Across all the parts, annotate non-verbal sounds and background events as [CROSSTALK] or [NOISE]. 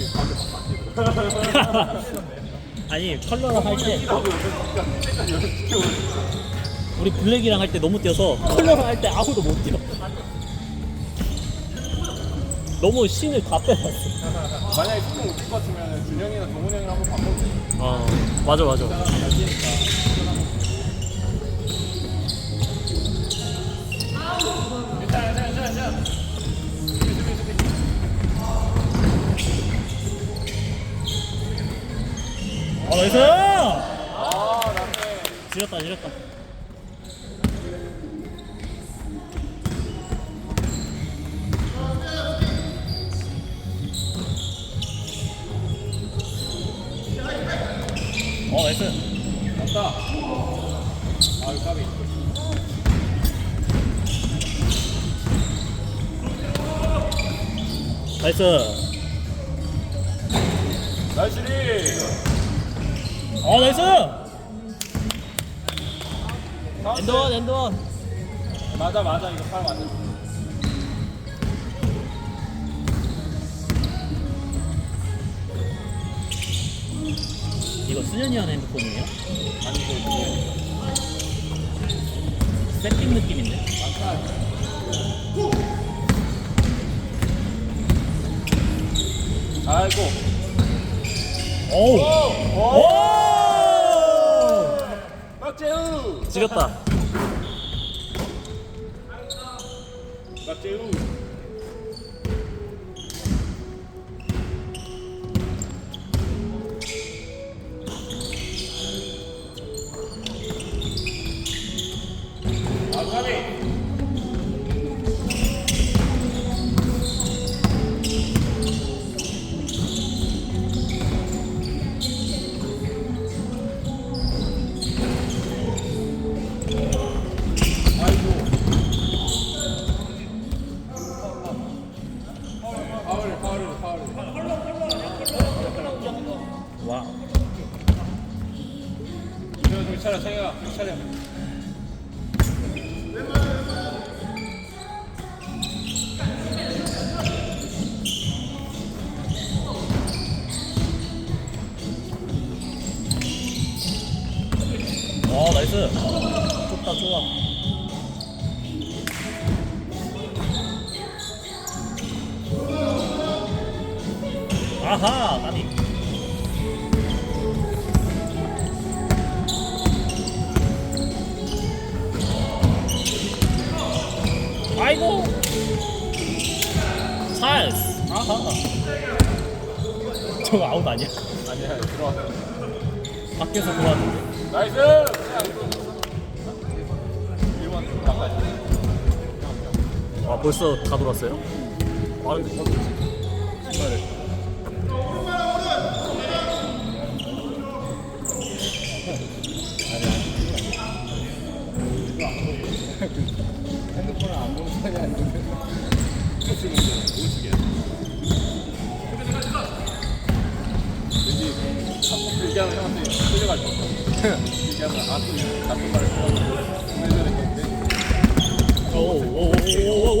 [LAUGHS] 아니 컬러랑 할 때 우리 블랙이랑 할 때 너무 뛰어서 컬러랑 할 때 아무도 못 뛰어. 너무 신을 다 빼놨어. 만약에 스팅 못칠 것 같으면 준영이나 동훈이 형이랑 한번 바꿔도 돼. 어 맞아 맞아. 나이스! 지렸다 지렸다. 어 나이스. 맞다. 아, 까비. 나이스. 나이스 리! 어 나이스. 엔드원 엔드원. 맞아, 맞아. 이거 팔 맞아. 이거 수현이 형 핸드폰이에요? 아니, 이거 이거. 세팅 느낌인데? 아이고. 오우. 오! 지렸다. 아, 괜찮아, 성현아. 괜찮아. 아, 아하, 나비. 아이고. 찰스. 아하. 저거 아웃 아니야? 아니야, 들어왔어. 밖에서 들어왔는데. 나이스! 아 벌써 다 돌았어요? 아 근데 신발을. [LAUGHS] [LAUGHS] [LAUGHS] 핸드폰을 안 보는 사람이 아닌데. 오시게. 왠지 자꾸 얘기하는 사람들이 끌려갈 것 같아. 얘기하면 아, 또 나쁜 말을. 오오오오오오오오오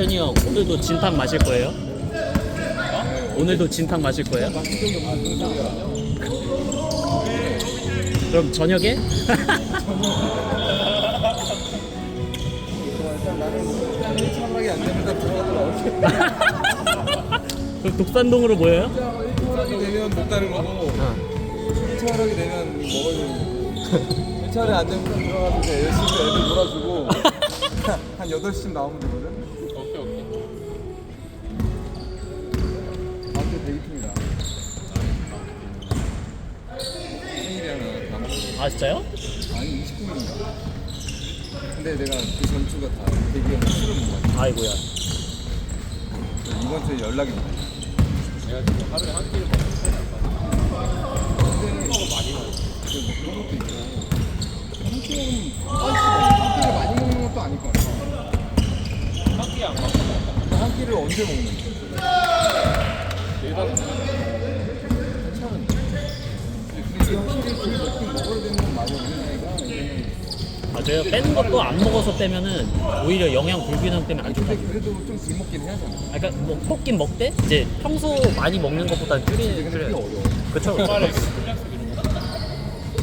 수현이 형 오늘도 진탕 마실 거예요? 오늘도 진탕 마실 거예요? 그럼 저녁에? [LAUGHS] 그럼 독산동으로 모여요? 일차하게 되면 못 가는 거고, 어. 일차하게 되면 먹어주는 거고. 일차하게 안 되면 들어가서 이제 열심히 애들 놀아주고 [LAUGHS] 한 8시쯤 나오면 되거든. 아 진짜요? 아니 29일인가? 근데 내가 그 전주가 다 대기업 술을 못 마셔. 아이고야. 이번 주에 연락이 못 와. 내가 지금 하루에 한 끼를 먹는 근데 뭐 많이 먹어. 뭐 그런 것도 있고 한 끼는 한 끼를 많이 먹는 것도 아닐 것 같아. 한 끼 안 먹고 근데 한 끼를 언제 먹는 거야? 내가 괜찮은데. 근데 이게 확실히 그 먹긴 먹어야 되는 건 맞아. 맞아요. 빼는 것도 안 먹어서 빼면은 오히려 영양 불균형 때문에 안 좋다고. 그래도 좀덜 먹긴 해야잖아. 아, 그러니까 뭐 먹긴 먹되 이제 평소 많이 먹는 것보다 줄이는 줄여요. 어려워. 그쵸?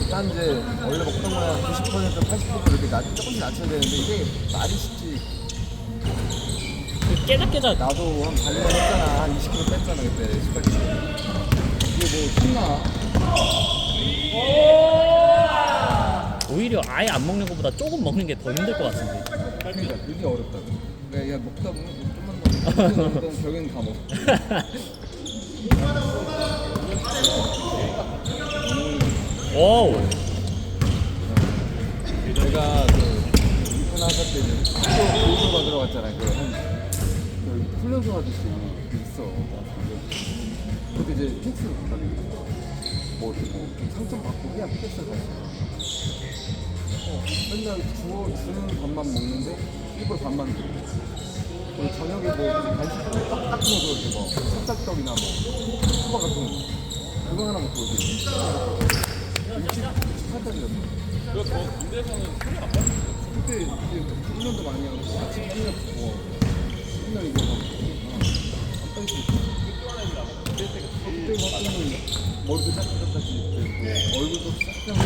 난 이제 원래 먹던 거야 90% 80% 이렇게 낮, 조금씩 낮춰야 되는데 이게 말이 쉽지. 그 깨작 깨작 나도 한 반년 했잖아. 한 20kg 뺐잖아 그때 식까지. 이게 뭐 신나? 오히려 아예 안 먹는 것보다 조금 먹는 게 더 힘들 것 같은데. 그러니까 그게 어렵다고. 그러니까 야 먹다 보면 좀만 더 먹으면 결국엔 다 먹어. [LAUGHS] 오우. 내가 그 인터나사 때 이제 교수 받으러 갔잖아. 그한 그 훈련소 아저씨 그 있어. 근데 이제 텍스를 받거든. 뭐 이렇게 뭐좀 상점 받고 그냥 텍스를 갔어. 어, 맨날 주어 주는 밥만 먹는데 일부러 밥만 줘. 그리고 저녁에 뭐 간식 떡 같은 거 줘, 이렇게 뭐 찹쌀떡이나 뭐 수박 같은 거. 그거 하나 먹고 이렇게. 일찍 살짝이었어. 그거 더 군대에서는 소리 안 받는 그때 이제 훈련도 많이 하고 아침 맨날 뭐 맨날 이거 머리도 짝짝짝지 얼굴도 싹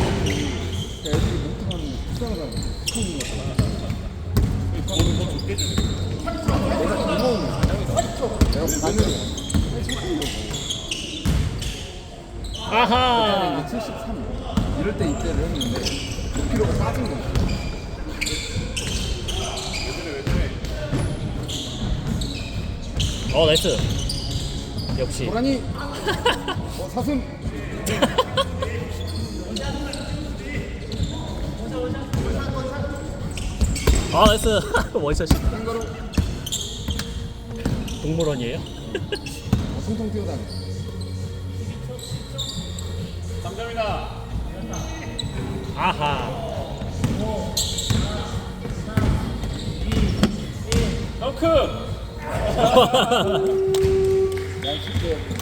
애들이 못하는 불쌍하다는 처음 거 거는 더 좋게 주네 내가 고마운 내가 반응이 아하. 그때는 이제 73 이럴 때 입대를 했는데 5kg가 빠진 거야 어 나이스. 역시. 고라니 [LAUGHS] 어, 사슴 아 나이스. [LAUGHS] 멋있어. 캥거루 동물원이에요? 어, 통통 뛰어다녀 3점이다 아하. 덩크 [LAUGHS] Thank you.